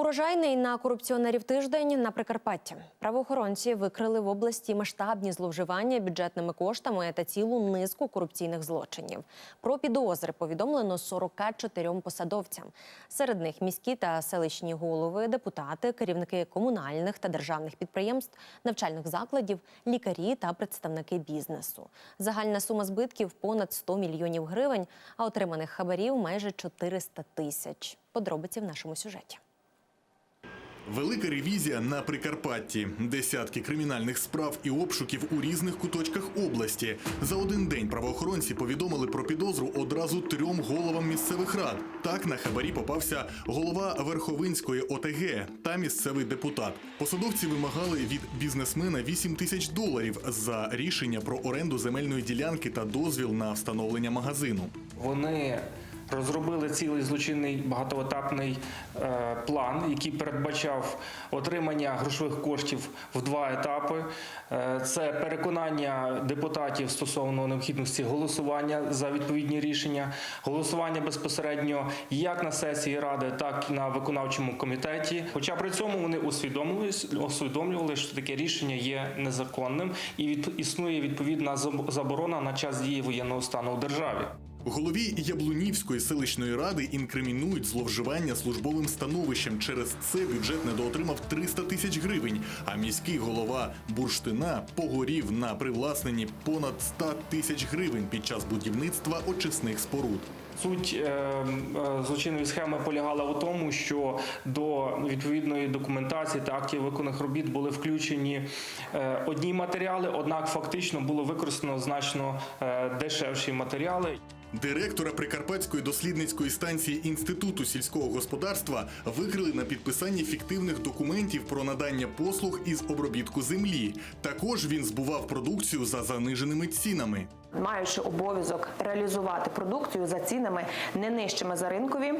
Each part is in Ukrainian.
Урожайний на корупціонерів тиждень на Прикарпатті. Правоохоронці викрили в області масштабні зловживання бюджетними коштами та цілу низку корупційних злочинів. Про підозри повідомлено 44 посадовцям. Серед них міські та селищні голови, депутати, керівники комунальних та державних підприємств, навчальних закладів, лікарі та представники бізнесу. Загальна сума збитків понад 100 мільйонів гривень, а отриманих хабарів майже 400 тисяч. Подробиці в нашому сюжеті. Велика ревізія на Прикарпатті. Десятки кримінальних справ і обшуків у різних куточках області. За один день правоохоронці повідомили про підозру одразу трьом головам місцевих рад. Так на хабарі попався голова Верховинської ОТГ та місцевий депутат. Посадовці вимагали від бізнесмена 8 тисяч доларів за рішення про оренду земельної ділянки та дозвіл на встановлення магазину. Вони розробили цілий злочинний багатоетапний е, план, який передбачав отримання грошових коштів в два етапи. Е, це переконання депутатів стосовно необхідності голосування за відповідні рішення, голосування безпосередньо як на сесії ради, так і на виконавчому комітеті. Хоча при цьому вони усвідомлювали, що таке рішення є незаконним і від, існує відповідна заборона на час дії воєнного стану у державі. Голові Яблунівської селищної ради інкримінують зловживання службовим становищем. Через це бюджет недоотримав 300 тисяч гривень. А міський голова Бурштина погорів на привласненні понад 100 тисяч гривень під час будівництва очисних споруд. Суть е, е, злочинної схеми полягала у тому, що до відповідної документації та актів виконаних робіт були включені е, одні матеріали, однак фактично було використано значно дешевші матеріали. Директора Прикарпатської дослідницької станції Інституту сільського господарства викрили на підписанні фіктивних документів про надання послуг із обробітку землі. Також він збував продукцію за заниженими цінами. Маючи обов'язок реалізувати продукцію за цінами не нижчими за ринкові,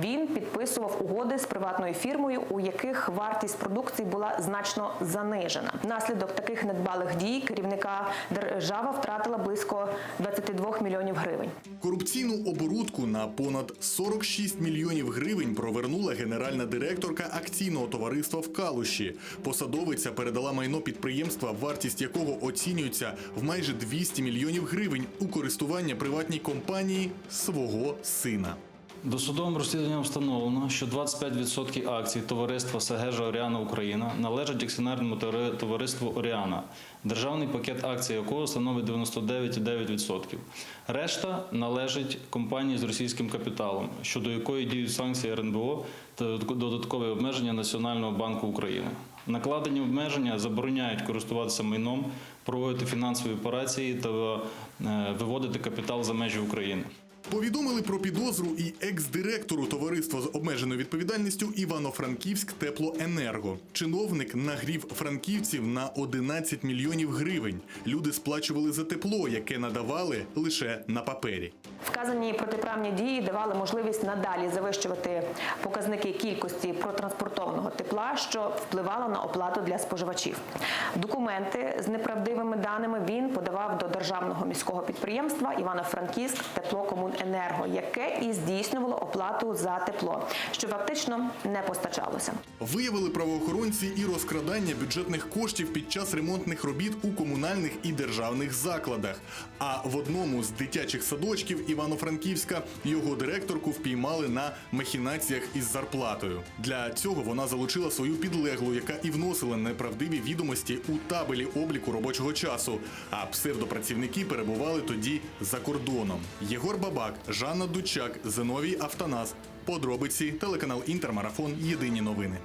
він підписував угоди з приватною фірмою, у яких вартість продукції була значно занижена. Внаслідок таких недбалих дій керівника держава втратила близько 22 мільйонів гривень. Корупційну оборудку на понад 46 мільйонів гривень провернула генеральна директорка акційного товариства в Калуші. Посадовиця передала майно підприємства, вартість якого оцінюється в майже 200 мільйонів гривень у користування приватній компанії свого сина. Досудовим розслідуванням встановлено, що 25% акцій товариства Сагежа Оріана Україна належать акціонерному товариству Оріана, державний пакет акцій якого становить 99,9%. Решта належить компанії з російським капіталом, щодо якої діють санкції РНБО та додаткові обмеження Національного банку України. Накладені обмеження забороняють користуватися майном, проводити фінансові операції та е, виводити капітал за межі України. Повідомили про підозру і екс-директору товариства з обмеженою відповідальністю Івано-Франківськ Теплоенерго. Чиновник нагрів франківців на 11 мільйонів гривень. Люди сплачували за тепло, яке надавали лише на папері. Вказані протиправні дії давали можливість надалі завищувати показники кількості протранспортованого тепла, що впливало на оплату для споживачів. Документи з неправдивими даними він подавав до державного міського підприємства Івано-Франківськ Теплокомуненерго, яке і здійснювало оплату за тепло, що фактично не постачалося. Виявили правоохоронці і розкрадання бюджетних коштів під час ремонтних робіт у комунальних і державних закладах. А в одному з дитячих садочків Івано-Франківська його директорку впіймали на махінаціях із зарплатою. Для цього вона залучила свою підлеглу, яка і вносила неправдиві відомості у табелі обліку робочого часу. А псевдопрацівники перебували тоді за кордоном. Єгор Бабак, Жанна Дучак, Зиновій Автонас. Подробиці телеканал Інтермарафон. Єдині новини.